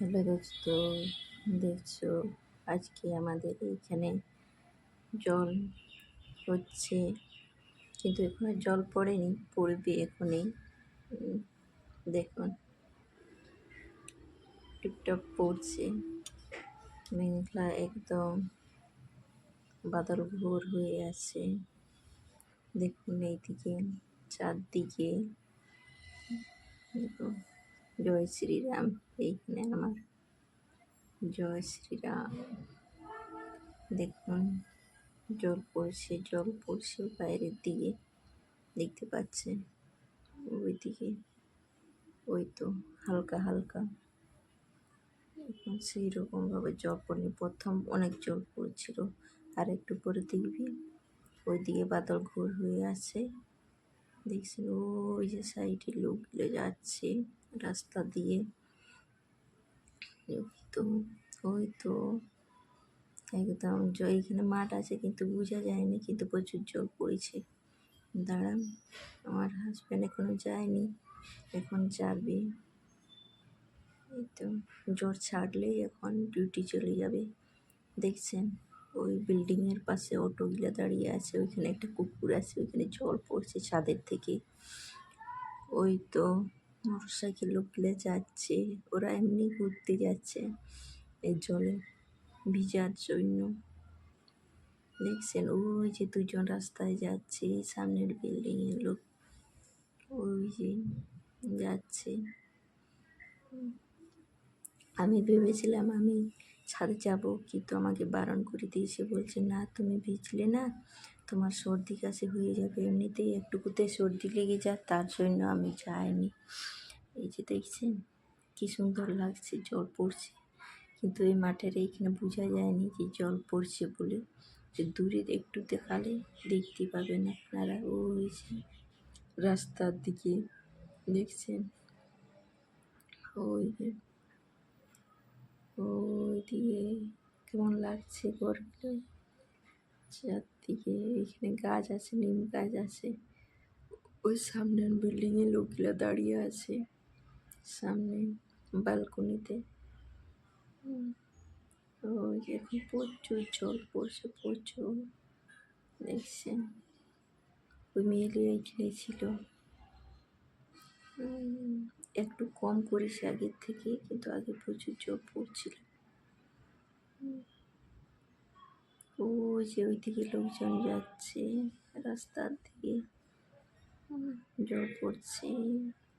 Hello দোস্ত, দেখছ? আজকে আমাদের এইখানে জল হচ্ছে, কিন্তু এখানে জল পড়েনি, পড়বে এখনই। দেখুন, টিপটপ পড়ছে, মেঘলা একদম বাদল ঘোর হয়ে আছে। দেখুন এইদিকে, চারদিকে জয় শ্রীরাম এইখানে আমার জয় শ্রীরাম। দেখুন, জল পড়ছে জল পড়ছে বাইরের দিকে, দেখতে পাচ্ছেন? ওই দিকে ওই তো হালকা হালকা। এখন সেই রকমভাবে জল পড়েনি, প্রথম অনেক জল পড়ছিল। আর একটু পরে দেখবি ওই দিকে বাদল ঘোর হয়ে আছে। দেখছেন, ওই যে সাইডে লোকগুলো যাচ্ছে। রাস্তা দিয়ে। তো ওই তো একদম জ- এইখানে মাঠ আছে কিন্তু বোঝা যায়নি কিন্তু প্রচুর জল পড়েছে। দাঁড়ান আমার হাজব্যান্ড এখনও যায়নি, এখন যাবে। এই তো জ্বর ছাড়লেই এখন ডিউটি চলে যাবে। দেখছেন, ওই বিল্ডিংয়ের পাশে অটোগুলো দাঁড়িয়ে আছে, ওইখানে একটা কুকুর আছে, ওইখানে জল পড়ছে ছাদের থেকে। ওই তো মোটর সাইকেল লোকগুলো যাচ্ছে? ওরা এমনি ঘুরতে যাচ্ছে। এই জলে ভিজার জন্য। দেখছেন, ওই যে দুজন রাস্তায় যাচ্ছে, সামনের বিল্ডিং এর লোক। ওই যে যাচ্ছে। আমি ভেবেছিলাম আমি ছাদে যাব, কিন্তু আমাকে বারণ করে দিয়েছে, বলছে, না, তুমি ভিজলে না তোমার সর্দি কাশি হয়ে যাবে। এমনিতেই একটুকুতে সর্দি লেগে যায় তার জন্য আমি যাইনি। এই যে দেখছেন, কি সুন্দর লাগছে, জল পড়ছে। কিন্তু এই মাঠের এইখানে বোঝা যায়নি যে জল পড়ছে বলে। যে দূরে একটু দেখালে দেখতে পাবেন আপনারা। ওই যে রাস্তার দিকে দেখছেন? ওই ওই দিকে কেমন লাগছে ঘরগুলো? চারদিকে এখানে গাছ আছে, নিম গাছ আছে। ওই সামনের বিল্ডিংয়ে লোকগুলো দাঁড়িয়ে আছে, সামনে ব্যালকনিতে এখন প্রচুর জল পড়ছে, প্রচুর। দেখছেন? ওই মেয়েলি এইখানে ছিল। একটু কম করেছে আগের থেকে, কিন্তু আগে প্রচুর জল পড়ছিল। ওই যে ওইদিকে লোকজন যাচ্ছে, রাস্তার দিকে। জল পড়ছে,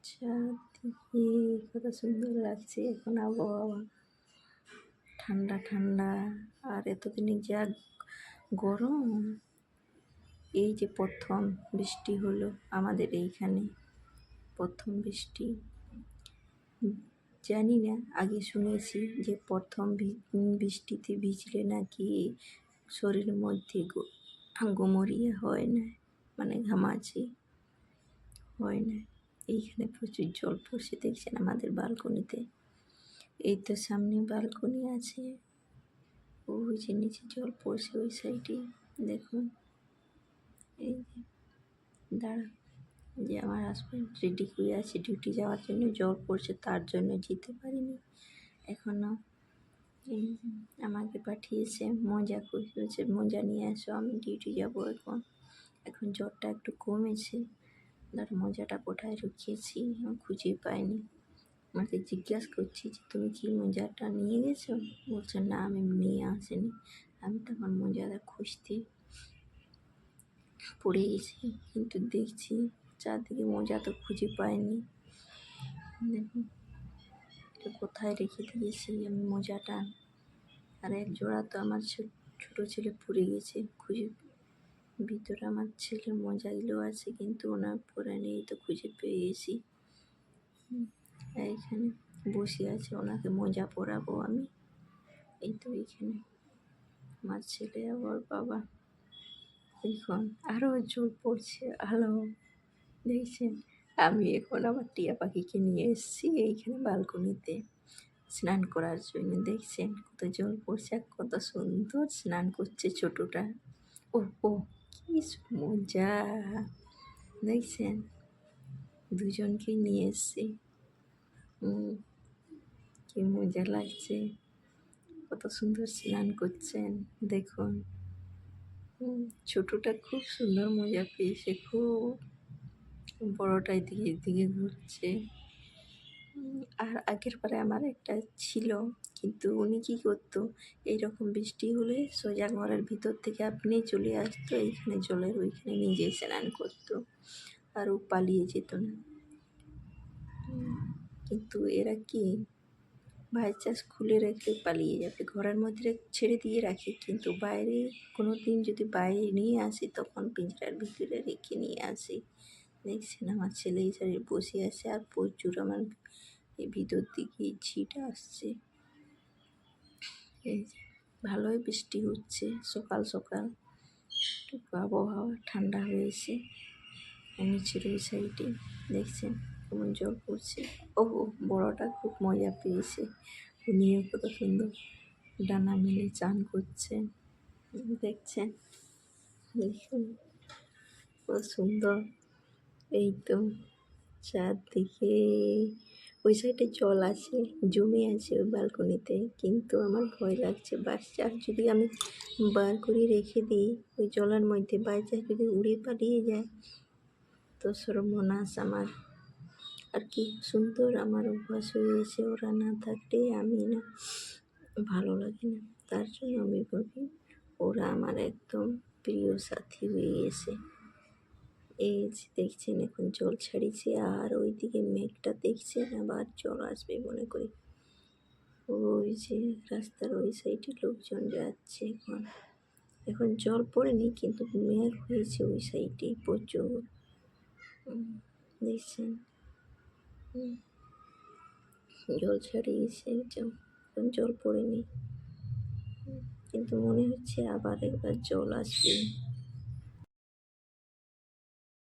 চারদিকে। কত সুন্দর লাগছে এখন আবহাওয়া। ঠান্ডা ঠান্ডা। আর এতদিনে যা গরম। এই যে প্রথম বৃষ্টি হলো আমাদের এইখানে। প্রথম বৃষ্টি। জানি না, আগে শুনেছি যে প্রথম বৃষ্টিতে ভিজলে নাকি শরীরের মধ্যে গোমরিয়া হয় না মানে ঘামাচি হয় না। এইখানে প্রচুর জল পড়ছে, দেখছেন আমাদের বালকনিতে। এই তো সামনে বালকনি আছে। ওই যে নিচে জল পড়ছে ওই সাইডে, দেখুন। এই যে দাঁড়া যে আমার হাজব্যান্ড রেডি হয়ে আছে ডিউটি যাওয়ার জন্য, জল পড়ছে তার জন্য যেতে পারিনি। এখনও আমাকে পাঠিয়েছে, মজা করেছে, মজা নিয়ে আসো আমি ডিউটি যাব এখন। এখন জ্বরটা একটু কমেছে, তার মজাটা কোথায় রুখিয়েছি আমি খুঁজে পাইনি। আমাকে জিজ্ঞাসা করছি যে, তুমি কি মোজাটা নিয়ে গেছো? বলছে, না, আমি নিয়ে আসিনি। আমি তখন মোজাটা খুঁজতে পড়ে গেছি, কিন্তু দেখছি চারদিকে মোজা তো খুঁজে পাইনি। দেখুন কোথায় রেখে দিয়েছি আমি মোজাটা? আর এক জোড়া তো আমার ছোটো ছেলে পড়ে গেছে। খুঁজে ভিতরে আমার ছেলের মোজাগুলো আছে কিন্তু ওনার পরে নেই তো খুঁজে পেয়ে গেছি হুম, এইখানে বসে আছে ওনাকে মোজা পরাবো আমি। এই তো এইখানে আমার ছেলে আবার বাবা। এখন আরও জল পড়ছে আলো। দেখছেন? আমি এখন আমার টিয়া পাখিকে নিয়ে এসেছি এইখানে বালকনিতে। স্নান করার জন্য দেখছেন কত জল পড়ছে কত সুন্দর স্নান করছে ছোটোটা। ও ও কি মজা। দেখছেন? দুজনকে নিয়ে এসছি। কি মজা লাগছে। কত সুন্দর স্নান করছেন, দেখুন। ছোটটা খুব সুন্দর মজা পেয়েছে, খুব। বড়টা এদিকে এদিকে ঘুরছে। আর আগের পারে আমার একটা ছিল, কিন্তু উনি কী করতো, এইরকম বৃষ্টি হলে সোজা ঘরের ভিতর থেকে আপনি চলে আসতো, এইখানে জলের ওইখানে নিজে স্নান করতো আর ও পালিয়ে যেত না। কিন্তু এরা কি বাই চান্স খুলে রেখে পালিয়ে যাবে, ঘরের মধ্যে ছেড়ে দিয়ে রাখি, কিন্তু বাইরে কোনো দিন যদি বাইরে নিয়ে আসি, তখন পিঞ্জরার ভিতরে রেখে নিয়ে আসি। দেখছেন আমার ছেলে এই বসে আছে আর প্রচুর আমার ভিতর দিকে ছিট আসছে। এই ভালোই বৃষ্টি হচ্ছে সকাল সকাল। একটু আবহাওয়া ঠান্ডা হয়েছে। নিচের ওই সাইডে দেখছেন কেমন জল পড়ছে। ও বড়টা খুব মজা পেয়েছে। উনিও কত সুন্দর ডানা মেলে চান করছেন। দেখছেন? দেখুন, কত সুন্দর। এই তো চারদিকে ওই সাইডে জল আছে, জমে আছে ওই ব্যালকনিতে কিন্তু আমার ভয় লাগছে। বাচ্চা যদি আমি বার করে রেখে দিই, ওই জলের মধ্যে বাচ্চা যদি উড়ে পালিয়ে যায়, তো সর্বনাশ আমার। আর কি সুন্দর আমার অভ্যাস হয়ে গেছে, ওরা না থাকলে আমি না, ভালো লাগে না। তার জন্য আমি ভাবি ওরা আমার একদম প্রিয় সাথী হয়ে গেছে। এই যে দেখছেন এখন জল ছাড়িয়েছে আর ওইদিকে মেঘটা দেখছেন আবার জল আসবে মনে করি। ওই যে রাস্তার ওই সাইডে লোকজন যাচ্ছে এখন। এখন জল পড়েনি, কিন্তু মেঘ হয়েছে ওই সাইডে প্রচুর। দেখছেন? জল ছাড়িয়েছে এখন জল পড়েনি। কিন্তু মনে হচ্ছে আবার একবার জল আসবে।